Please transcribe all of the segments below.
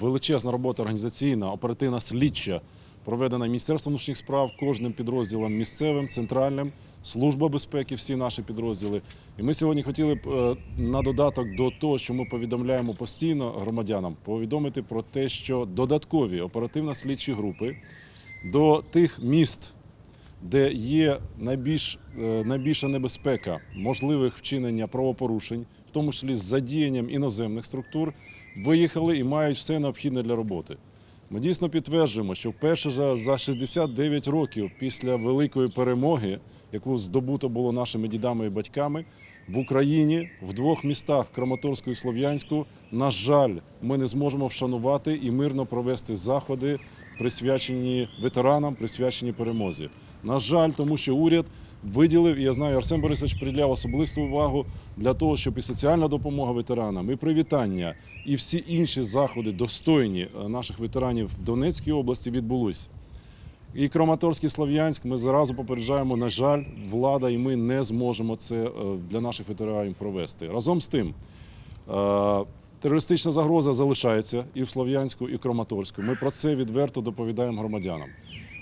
величезна робота організаційна, оперативна слідча проведена Міністерством внутрішніх справ, кожним підрозділом місцевим, центральним, служба безпеки, всі наші підрозділи. І ми сьогодні хотіли б е, на додаток до того, що ми повідомляємо постійно громадянам, повідомити про те, що додаткові оперативно-слідчі групи до тих міст, де є найбільш, е, найбільша небезпека можливих вчинення правопорушень, в тому числі з задіянням іноземних структур, виїхали і мають все необхідне для роботи. Ми дійсно підтверджуємо, що вперше за- за 69 років після великої перемоги, яку здобуто було нашими дідами і батьками, в Україні в двох містах Краматорську і Слов'янську, на жаль, ми не зможемо вшанувати і мирно провести заходи, присвячені ветеранам, присвячені перемозі. На жаль, тому що уряд виділив, і я знаю, Арсен Борисович приділяв особисту увагу для того, щоб і соціальна допомога ветеранам, і привітання, і всі інші заходи достойні е, наших ветеранів в Донецькій області відбулись. І Краматорський Слов'янськ ми зразу попереджаємо, на жаль, влада і ми не зможемо це е, для наших ветеранів провести. Разом з тим, е, терористична загроза залишається і в Слов'янську, і в Краматорську. Ми про це відверто доповідаємо громадянам.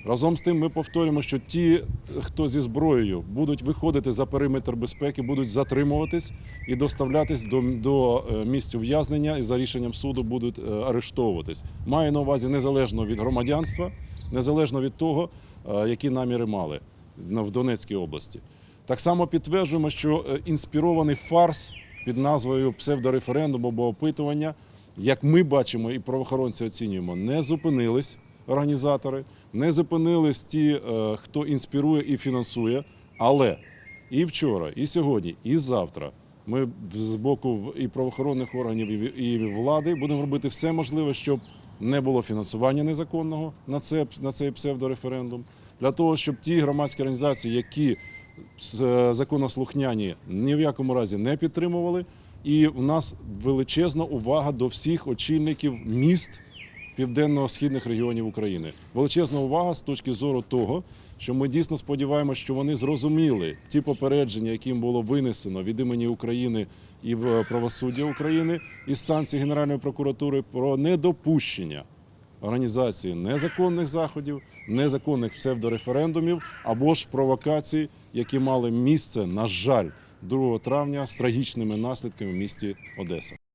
Разом з тим, ми повторюємо, що ті, хто зі зброєю будуть виходити за периметр безпеки, будуть затримуватись і доставлятись до, до е, місць ув'язнення і за рішенням суду будуть е, арештовуватись. Маю на увазі незалежно від громадянства, незалежно від того, е, які наміри мали в Донецькій області. Так само підтверджуємо, що інспірований фарс під назвою псевдореферендум або опитування, як ми бачимо і правоохоронці оцінюємо, не зупинились організатори, не зупинились ті, е, хто інспірує і фінансує. Але і вчора, і сьогодні, і завтра ми з боку і правоохоронних органів, і влади будемо робити все можливе, щоб не було фінансування незаконного на це на цей псевдореферендум, для того, щоб ті громадські організації, які законослухняні ні в якому разі не підтримували. І в нас величезна увага до всіх очільників міст південно-східних регіонів України. Величезна увага з точки зору того, що ми дійсно сподіваємося, що вони зрозуміли ті попередження, які їм було винесено від імені України і в правосуддя України із санкцій Генеральної прокуратури про недопущення організації незаконних заходів, незаконних псевдореферендумів або ж провокацій, які мали місце, на жаль, 2 травня з трагічними наслідками в місті Одеса.